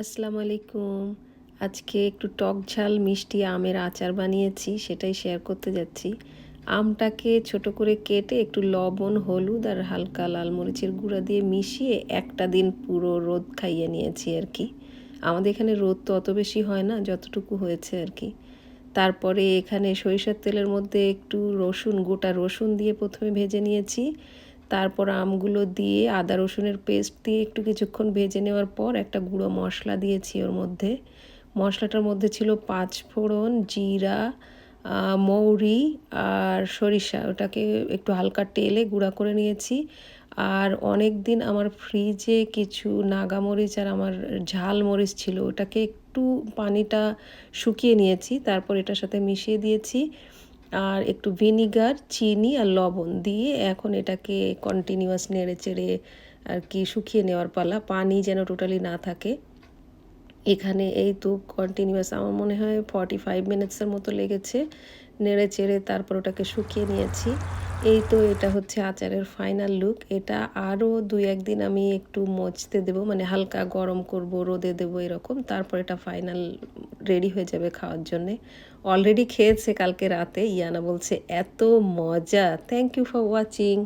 আসসালামু আলাইকুম। আজকে একটু টক ঝাল মিষ্টি আমের আচার বানিয়েছি, সেটাই শেয়ার করতে যাচ্ছি। আমটাকে ছোট করে কেটে একটু লবণ, হলুদ আর হালকা লাল মরিচের গুঁড়া দিয়ে মিশিয়ে একটা দিন পুরো রোদ খাইয়ে নিয়েছি আর কি। আমাদের এখানে রোদ তো অত বেশি হয় না, যতটুকু হয়েছে আর কি। তারপরে এখানে সরিষার তেলের মধ্যে একটু রসুন, গোটা রসুন দিয়ে প্রথমে ভেজে নিয়েছি। তারপর আমগুলো দিয়ে আদা রসুনের পেস্ট দিয়ে একটু কিছুক্ষণ ভেজে নেওয়ার পর একটা গুঁড়ো মশলা দিয়েছি ওর মধ্যে। মশলাটার মধ্যে ছিল পাঁচ ফোড়ন, জিরা মৌরি আর সরিষা। ওটাকে একটু হালকা তেলে গুঁড়া করে নিয়েছি। আর অনেক দিন আমার ফ্রিজে কিছু নাগামরিচ আর আমার ঝাল মরিচ ছিল, ওটাকে একটু পানিটা শুকিয়ে নিয়েছি, তারপর এটার সাথে মিশিয়ে দিয়েছি। আর একটু ভিনিগার, চিনি আর লবণ দিয়ে এখন এটাকে কন্টিনিউয়াস নেড়ে চেড়ে আর কি শুকিয়ে নেওয়ার পালা। পানি যেন টোটালি না থাকে। এখানে এই তো কন্টিনিউয়াস আমার মনে হয় ফর্টি ফাইভ মিনিটসের মতো লেগেছে। নেড়ে চেড়ে তারপর ওটাকে শুকিয়ে নিয়েছি। এই তো এটা হচ্ছে আচারের ফাইনাল লুক এটা আরও দুই একদিন আমি একটু মচতে দেবো মানে হালকা গরম করব, রোদে দেবো এরকম। তারপর এটা ফাইনাল রেডি হয়ে যাবে খাওয়ার জন্যে। অলরেডি খেয়েছে কালকে রাতে। ইয়ানা বলছে, এত মজা। Thank you for watching